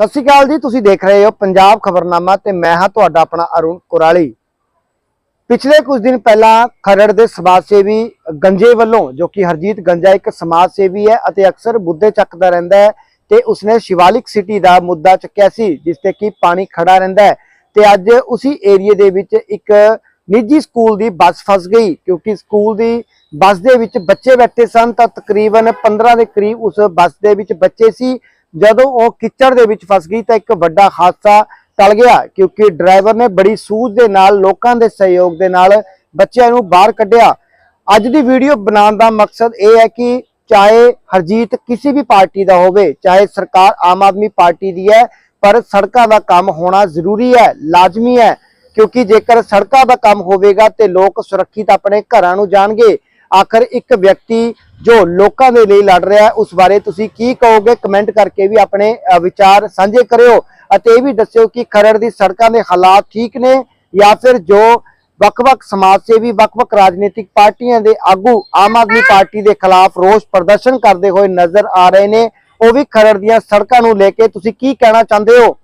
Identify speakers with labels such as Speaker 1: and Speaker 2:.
Speaker 1: ਸਤਿ ਸ਼੍ਰੀ ਅਕਾਲ ਜੀ, ਤੁਸੀਂ ਦੇਖ ਰਹੇ ਹੋ ਪੰਜਾਬ ਖਬਰਨਾਮਾ ਤੇ ਮੈਂ ਹਾਂ ਤੁਹਾਡਾ ਆਪਣਾ ਅਰੁਣ ਕੁਰਾਲੀ। ਪਿਛਲੇ ਕੁਝ ਦਿਨ ਪਹਿਲਾਂ ਖਰੜ ਦੇ ਸਮਾਜ ਸੇਵੀ ਗੰਜੇ ਵੱਲੋਂ, ਜੋ ਕਿ ਹਰਜੀਤ ਗੰਜਾ ਇੱਕ ਸਮਾਜ ਸੇਵੀ ਹੈ ਅਤੇ ਅਕਸਰ ਬੁੱਧੇ ਚੱਕਦਾ ਰਹਿੰਦਾ ਹੈ ਤੇ ਉਸਨੇ ਸ਼ਿਵਾਲਿਕ ਸਿਟੀ ਦਾ ਮੁੱਦਾ ਚੱਕਿਆ ਸੀ, ਜਿਸ ਤੇ ਕਿ ਪਾਣੀ ਖੜਾ ਰਹਿੰਦਾ ਹੈ ਤੇ ਅੱਜ ਉਸੇ ਏਰੀਏ ਦੇ ਵਿੱਚ ਇੱਕ ਨਿੱਜੀ ਸਕੂਲ ਦੀ ਬੱਸ ਫਸ ਗਈ, ਕਿਉਂਕਿ ਸਕੂਲ ਦੀ ਬੱਸ ਦੇ ਵਿੱਚ ਬੱਚੇ ਬੈਠੇ ਸਨ ਤਾਂ ਤਕਰੀਬਨ 15 ਦੇ ਕਰੀਬ ਉਸ ਬੱਸ ਦੇ ਵਿੱਚ ਬੱਚੇ ਸੀ ਜਦੋਂ ਉਹ ਕਿਚੜ ਦੇ ਵਿੱਚ ਫਸ ਗਈ ਤਾਂ ਇੱਕ ਵੱਡਾ ਹਾਦਸਾ ਟਲ ਗਿਆ, ਕਿਉਂਕਿ ਡਰਾਈਵਰ ਨੇ ਬੜੀ ਸੂਝ ਦੇ ਨਾਲ ਲੋਕਾਂ ਦੇ ਸਹਿਯੋਗ ਦੇ ਨਾਲ ਬੱਚਿਆਂ ਨੂੰ ਬਾਹਰ ਕੱਢਿਆ। ਅੱਜ ਦੀ ਵੀਡੀਓ ਬਣਾਉਣ ਦਾ ਮਕਸਦ ਇਹ ਹੈ ਕਿ ਚਾਹੇ ਹਰਜੀਤ ਕਿਸੇ ਵੀ ਪਾਰਟੀ ਦਾ ਹੋਵੇ, ਚਾਹੇ ਸਰਕਾਰ ਆਮ ਆਦਮੀ ਪਾਰਟੀ ਦੀ ਹੈ, ਪਰ ਸੜਕਾਂ ਦਾ ਕੰਮ ਹੋਣਾ ਜ਼ਰੂਰੀ ਹੈ, ਲਾਜ਼ਮੀ ਹੈ, ਕਿਉਂਕਿ ਜੇਕਰ ਸੜਕਾਂ ਦਾ ਕੰਮ ਹੋਵੇਗਾ ਤੇ ਲੋਕ ਸੁਰੱਖਿਅਤ ਆਪਣੇ ਘਰਾਂ ਨੂੰ ਜਾਣਗੇ ਆਖਰ ਇੱਕ ਵਿਅਕਤੀ ਜੋ ਲੋਕਾਂ ਦੇ ਲਈ ਲੜ ਰਿਹਾ ਹੈ, ਉਸ ਬਾਰੇ ਤੁਸੀਂ ਕੀ ਕਹੋਗੇ? ਕਮੈਂਟ ਕਰਕੇ ਵੀ ਆਪਣੇ ਵਿਚਾਰ ਸਾਂਝੇ ਕਰਿਓ ਅਤੇ ਇਹ ਵੀ ਦੱਸਿਓ ਕਿ ਖਰੜ ਦੀ ਸੜਕਾਂ ਦੇ ਹਾਲਾਤ ਠੀਕ ਨੇ ਜਾਂ ਫਿਰ ਜੋ ਵੱਖ-ਵੱਖ ਸਮਾਜ ਸੇਵੀ ਵੱਖ-ਵੱਖ ਰਾਜਨੀਤਿਕ ਪਾਰਟੀਆਂ ਦੇ ਆਗੂ ਆਮ ਆਦਮੀ ਪਾਰਟੀ ਦੇ ਖਿਲਾਫ ਰੋਸ ਪ੍ਰਦਰਸ਼ਨ ਕਰਦੇ ਹੋਏ ਨਜ਼ਰ ਆ ਰਹੇ ਨੇ, ਉਹ ਵੀ ਖਰੜ ਦੀਆਂ ਸੜਕਾਂ ਨੂੰ ਲੈ ਕੇ ਤੁਸੀਂ ਕੀ ਕਹਿਣਾ ਚਾਹੁੰਦੇ ਹੋ?